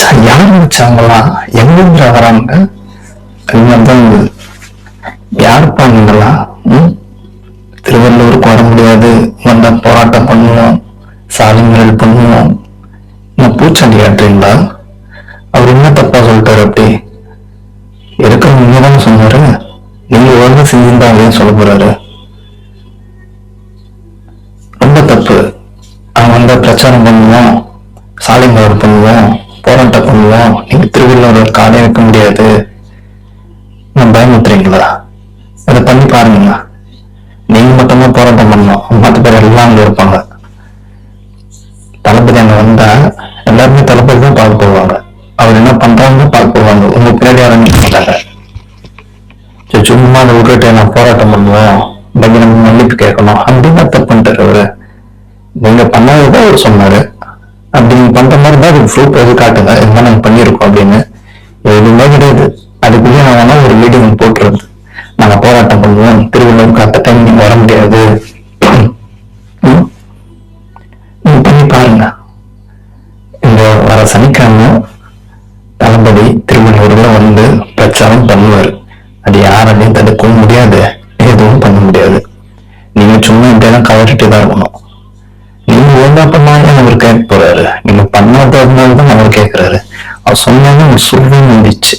யார் வச்சாங்களா எங்கிருந்து வராங்க? தான் யாருப்பா பண்ணுங்களா? திருவள்ளூருக்கு வர முடியாது. வந்தா போராட்டம் பண்ணுவோம். சாலை பண்ணுவோம். நான் பூச்சாண்டி ஆட்டுறீங்களா அவர் என்ன தப்பா சொல்லிட்டாரு அப்படி? இருக்க நீங்க தானே சொன்னாரு? நீங்க ஒழுங்கா செஞ்சிருந்தா அதையும் சொல்ல போறாரு? ரொம்ப தப்பு. அவன் வந்தா பிரச்சாரம் பண்ணுவோம். சாலை மறியல் பண்ணுவோம். போராட்டம் பண்ணுவோம் நீங்க திருவள்ளுவர் காலையை வைக்க முடியாது. நான் பயமுத்துறீங்களா அதை பண்ணி பாருங்க நீங்க மட்டும்தான் போராட்டம் பண்ணணும். மற்ற பேர் எல்லாம் அங்க இருப்பாங்க. தளபதி அங்க வந்தா எல்லாருமே தளபதி தான் பார்க்க போவாங்க அவர் என்ன பண்றாங்கன்னு பார்க்க போவாங்க உங்க பின்னாடி யாரும் நிக்க மாட்டாங்க. சரி, சும்மா அதை விட்டுட்டு நான் போராட்டம் பண்ணுவேன். பகிரங்க மன்னிப்பு கேட்கணும். அப்படின்னு தப்பு பண்ணிட்டு அவரு. நீங்க பண்ணாததான் அவர் சொன்னாரு. அப்படி பண்ற மாதிரி தான் அது ப்ரூஃப் எது காட்டுங்க. இந்த நாங்க பண்ணியிருக்கோம் அப்படின்னு. எதுவுமே கிடையாது. அதுக்குள்ளேயே நான் வேணா ஒரு வீடியோ போட்டுருது நாங்க போராட்டம் பண்ணுவோம். திருவள்ளூருக்கு அத்த டைம் நீங்க வர முடியாது. பண்ணி பாருங்க. இந்த வர சனிக்கிழமை தளபதி திருவள்ளூர்ல வந்து பிரச்சாரம் பண்ணுவார். அது யாராலையும் தடுக்கவும் முடியாது. எதுவும் பண்ண முடியாது. நீங்க சும்மா இப்படியெல்லாம் கவரிட்டு தான் இருக்கணும். நீங்க ஒழுங்கா அவர் கேட்க போறாரு. நீங்க பண்ணாததுனால தான் அவர் கேட்கிறாரு அவர் சொன்னாலும் அவர் வந்துச்சு. முடிச்சு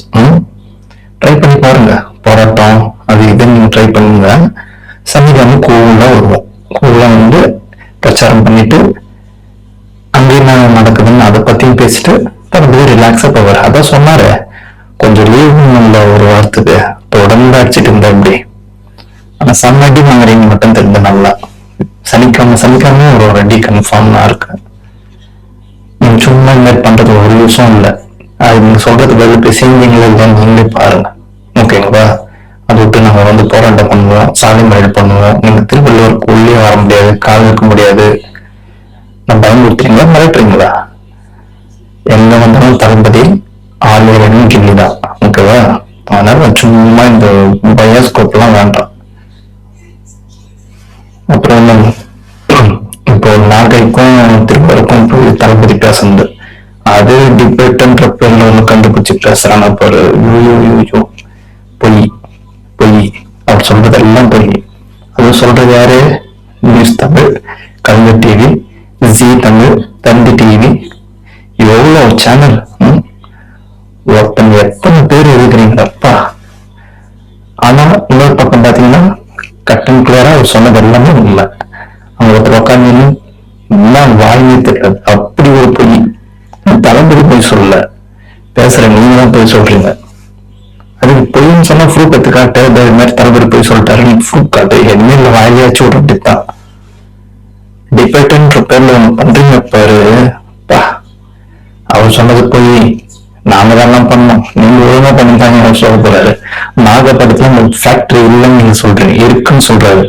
ட்ரை பண்ணி பாருங்க. போராட்டம் அது இது நீங்க ட்ரை பண்ணுங்க. சனிக்கிழமை கோவிலா வருவோம். கோவிலா வந்து பிரச்சாரம் பண்ணிட்டு அங்கே என்ன நடக்குதுன்னு அதை பத்தியும் பேசிட்டு தற்போது ரிலாக்ஸா போவார். அதான் சொன்னாரு. கொஞ்சம் லீவ் இல்ல ஒரு வாரத்துக்கு. தொடர்ந்து அடிச்சிட்டு இருந்தா இப்படி ஆனா சம்மடி வாங்குறீங்க மட்டும் தெரிஞ்ச நல்லா. சனிக்கிழமை சனிக்கிழமை ஒரு ரெடி கன்ஃபார்ம் தான் இருக்கு. நீங்க சும்மா இந்த மாதிரி பண்றது ஒரு யூஸும் இல்லை. அது நீங்க சொல்றது பதில் போய் செஞ்சீங்களா இல்லைன்னு நீங்களே பாருங்க. ஓகேங்களா அதை விட்டு நாங்க வந்து போராட்டம் பண்ணுவோம் சாலை மறியல் பண்ணுவோம். நீங்க திருவள்ளுவருக்கு உள்ளே வர முடியாது கால் வைக்க முடியாது. நான் பயன்படுத்துறீங்களா மிரட்டுறீங்களா? எங்க வந்தாலும் தளபதி ஆளு கிள்ளி தான் ஓகேவா அதனால சும்மா இந்த பயோஸ்கோப் எல்லாம் வேண்டாம். தளபதி பேசுனது அது டிபேட்ன்ற பேர்ல ஒண்ணு கண்டுபிடிச்சு பேசுறாங்க பாரு ஐயோ, யூயோ பொய் பொய் அவர் சொல்றது எல்லாம் பொய் அது சொல்றது யாரு news Tamil Kalaignar TV Zee Tamil Thanthi TV எவ்வளவு சேனல் ஒருத்தன் எத்தனை பேர் இருக்கிறீங்களப்பா ஆனா இன்னொரு பக்கம் பாத்தீங்கன்னா கட்டன் கிளியரா அவர் சொன்னது எல்லாமே உண்மை அவங்க ஒருத்தர் உட்காந்து எல்லாம் வாங்கி தெரியாது அப்படி ஒரு பொய் தலைமுறை பொய் சொல்லல. பேசுற நீங்க தான் போய் சொல்றீங்க. அதுக்கு பொய்ன்னு சொன்னா ப்ரூஃப் எடுத்து காட்டு இந்த மாதிரி தலைமுறை போய் சொல்லிட்டாரு நீ ப்ரூஃப் காட்டு. என்ன இல்லை வாயிலாச்சும் விட அப்படித்தான் டிபேட்ன்ற பேர்ல ஒண்ணு பண்றீங்க பாரு. பா அவர் சொன்னது போய். நாம தான் பண்ணோம். நீங்க ஒழுங்கா பண்ணிட்டாங்க அவர் சொல்ல போறாரு. நாகப்படத்துல அந்த ஃபேக்டரி இல்லைன்னு நீங்க சொல்றீங்க இருக்குன்னு சொல்றாரு.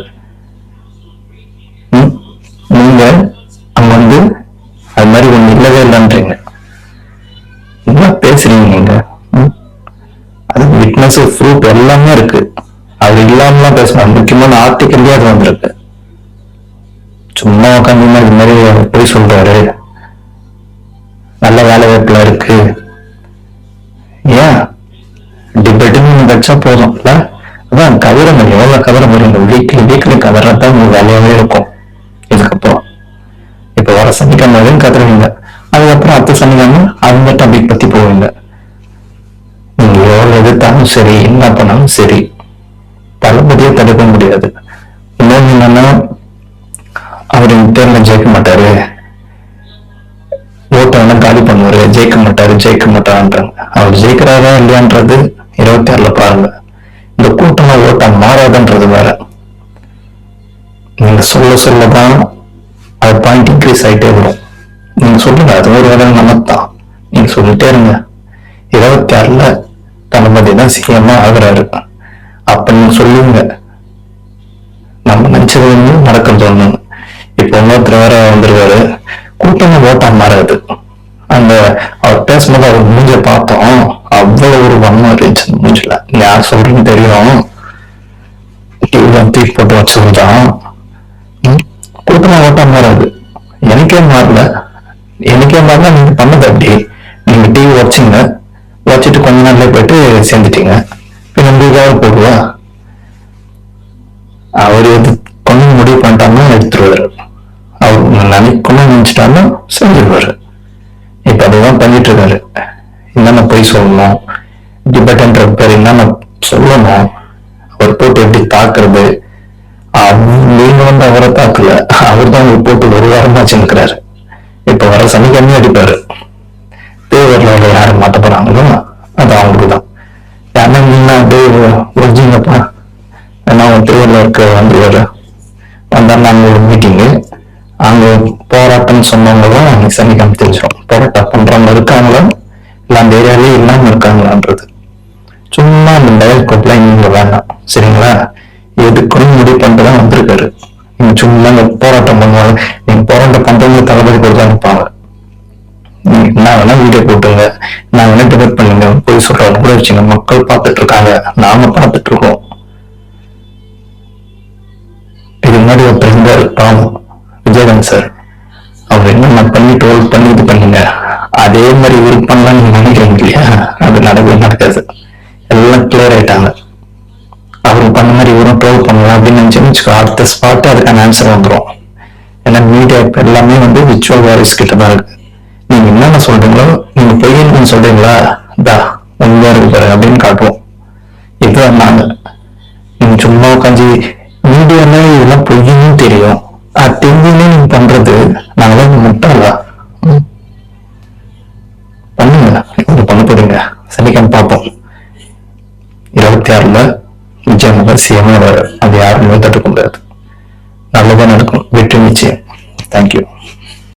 நீங்க சொல்லவே இல்லைன்றீங்க என்ன பேசுறீங்க நீங்க? அது விட்னஸ் ப்ரூஃப் எல்லாமே இருக்கு. அது இல்லாமலாம் பேசணும். முக்கியமான ஆர்டிக்கல்லே அது வந்திருக்கு. சும்மா உட்காந்துமா இது மாதிரி போய் சொல்றாரு? நல்ல வேலை வாய்ப்புல இருக்கு. ஏன்? டிபேட்டுன்னு வச்சா போதும் அதான் கவர முடியும். எவ்வளவு கவர முடியும்? வீக்லி வீக்லி கவரதான் உங்க வேலையாவே இருக்கும். வர சனிக்கிழமை அதுக்கப்புறம் அடுத்த சனிக்கிழமை அந்த டாபிக் பத்தி போவீங்க நீங்க எவ்வளவு எதிர்த்தாலும் சரி என்ன பண்ணாலும் சரி தளபதியை தடுக்க முடியாது. இன்னொன்னு என்னன்னா அவர் தேர்ல ஜெயிக்க மாட்டாரு. ஓட்டை வேணா காலி பண்ணுவாரு. ஜெயிக்க மாட்டாரு ஜெயிக்க மாட்டாருன்றாங்க. அவர் ஜெயிக்கிறாரா இல்லையான்றது இருபத்தி ஆறுல பாருங்க. இந்த கூட்டமா ஓட்டம் மாறாதுன்றது வேற. நீங்க சொல்ல சொல்லதான் அது பாயிண்ட் இன்க்ரீஸ் ஆயிட்டே வரும். நீங்க சொல்லுங்க அது ஒரு வேலை நமத்தான் நீங்க சொல்லிட்டே இருங்க. இருபத்தி ஆறுல தளபதி தான் சிஎம்மா ஆகுறாரு. அப்ப நீங்க சொல்லுங்க. நம்ம நினைச்சது ஒண்ணு நடக்கிறது ஒண்ணு இப்போ இன்னொருத்தர் வேற வந்துருவாரு. கூட்டணி ஓட்டா மாறாது. அந்த அவர் பேசும்போது அவர் மூஞ்ச பார்த்தோம். அவ்வளவு ஒரு வன்மம் இருந்துச்சு மூஞ்சில. யார் சொல்றேன்னு தெரியும். டிவில தூக்கி போட்டு வச்சதுதான் கூட்டமா ஓட்டம் மாறாது எனக்கே மாறல. எனக்கே மாறல நீங்க பண்ணது அப்படி. நீங்க டிவி உடச்சிங்க உடச்சிட்டு கொஞ்ச நாள்ல போயிட்டு சேர்ந்துட்டீங்க. பின்ன உங்களுக்காக போடுவா? அவர் எது கொண்டு முடிவு பண்ணிட்டாங்கன்னா எடுத்துருவாரு. அவர் நினைக்கணும்னு நினைச்சிட்டாலும் செஞ்சிருவாரு. இப்ப அதுதான் பண்ணிட்டு இருக்காரு. என்னென்ன பொய் சொல்லணும்? டிபேட்ன்ற பேர் என்னென்ன சொல்லணும்? அவர் போட்டு எப்படி தாக்குறது? நீங்க வந்து அவரை தாக்கல. அவர் தான் போட்டு ஒரு வாரமா வச்சுருக்கிறாரு இப்ப வர சனிக்கிழமையும் அடிப்பாரு. தேவரில் யாரும் மாட்ட போறாங்களோ அது அவங்களுக்கு தான் யாருன்னா நீங்க அப்படியே ஒரிஞ்சிங்கப்பா ஏன்னா அவன் திருவள்ளுவருக்கு வந்துருவாரு வந்தாருன்னா அங்க ஒரு மீட்டிங்கு அங்க போராட்டம் சொன்னவங்களும் அன்னைக்கு சனிக்கிழமை தெரிஞ்சிடும் போராட்டம் பண்றவங்க இருக்காங்களோ? தான் வந்திருக்காரு. நீங்க சும்மா போராட்டம் பண்ணுவாங்க. நீங்க போராட்டம் பண்றவங்க தளபதி கூட அனுப்பாங்க இருப்பாங்க. வேணா வீடியோ போட்டுங்க நான் வேணா டிபேட் பண்ணுங்க? போய் சொல்றவங்க கூட வச்சுங்க. மக்கள் பார்த்துட்டு இருக்காங்க. நாம பார்த்துட்டு இருக்கோம். இது முன்னாடி ஒருத்தர் இருந்தார் பாவம் விஜயகாந்த் சார். அவர் என்னென்ன பண்ணி ட்ரோல் பண்ணி இது பண்ணுங்க. அதே மாதிரி இவரு பண்ணலாம்னு நினைக்கிறீங்க இல்லையா? அது நடக்கவே நடக்காது எல்லாம் கிளியர் ஆயிட்டாங்க அவர் பண்ண மாதிரி இவரும் ட்ரோல் பண்ணலாம் வச்சுக்கோ அடுத்த ஸ்பாட் அதுக்கான ஆன்சர் வந்துரும். ஏன்னா மீடியா எல்லாமே வந்து விச்சுவல் வாரிஸ் கிட்ட தான் இருக்கு. நீங்க என்னென்ன சொல்றீங்களோ நீங்க பொய்யன்னு சொல்றீங்களா தா உண்மையா இருக்கு அப்படின்னு காட்டுவோம். இதுதான் நாங்க. நீங்க சும்மா உட்காந்து மீடியால இதெல்லாம் பொய்ன்னு தெரியும். அது தெரிஞ்சுன்னு நீங்க பண்றது நாங்களாம் முட்டாளா பண்ணுங்க. இது பண்ண போறீங்க. சனிக்கிழமை பார்ப்போம். இருபத்தி ஆறுல நிச்சயமாக சிஎம் அது யாருமே தட்டு